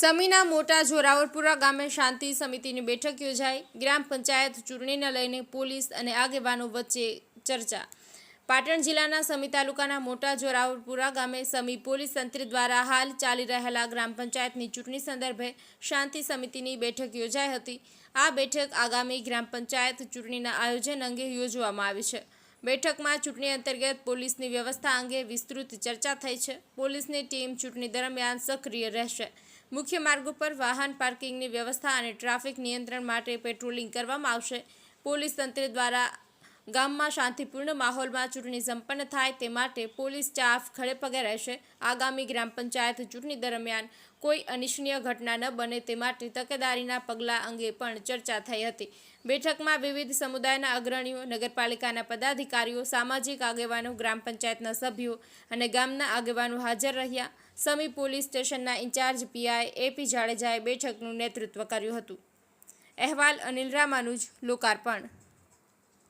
સમીના મોટા જોરાવરપુરા ગામે શાંતિ સમિતિની બેઠક યોજાઈ. ગ્રામ પંચાયત ચૂંટણીને લઈને પોલીસ અને આગેવાનો વચ્ચે ચર્ચા. પાટણ જિલ્લાના સમી તાલુકાના મોટા જોરાવરપુરા ગામે સમી પોલીસ તંત્ર દ્વારા હાલ ચાલી રહેલા ગ્રામ પંચાયતની ચૂંટણી સંદર્ભે શાંતિ સમિતિની બેઠક યોજાઈ હતી. આ બેઠક આગામી ગ્રામ પંચાયત ચૂંટણીના આયોજન અંગે યોજવામાં આવી છે. બેઠકમાં ચૂંટણી અંતર્ગત પોલીસની વ્યવસ્થા અંગે વિસ્તૃત ચર્ચા થઈ છે. પોલીસની ટીમ ચૂંટણી દરમિયાન સક્રિય રહેશે. મુખ્ય માર્ગો પર વાહન પાર્કિંગની વ્યવસ્થા અને ટ્રાફિક નિયંત્રણ માટે પેટ્રોલિંગ કરવામાં આવશે. પોલીસ તંત્ર દ્વારા ગામમાં શાંતિપૂર્ણ માહોલમાં ચૂંટણી સંપન્ન થાય તે માટે પોલીસ સ્ટાફ ખડેપગે રહેશે. આગામી ગ્રામ પંચાયત ચૂંટણી દરમિયાન કોઈ અનિચ્છનીય ઘટના ન બને તે માટે તકેદારીના પગલાં અંગે પણ ચર્ચા થઈ હતી. બેઠકમાં વિવિધ સમુદાયના અગ્રણીઓ, નગરપાલિકાના પદાધિકારીઓ, સામાજિક આગેવાનો, ગ્રામ પંચાયતના સભ્યો અને ગામના આગેવાનો હાજર રહ્યા. સમી પોલીસ સ્ટેશનના ઇન્ચાર્જ પીઆઈ એપી જાડેજાએ બેઠકનું નેતૃત્વ કર્યું હતું. અહેવાલ અનિલ રામાનુજ, લોકાર્પણ.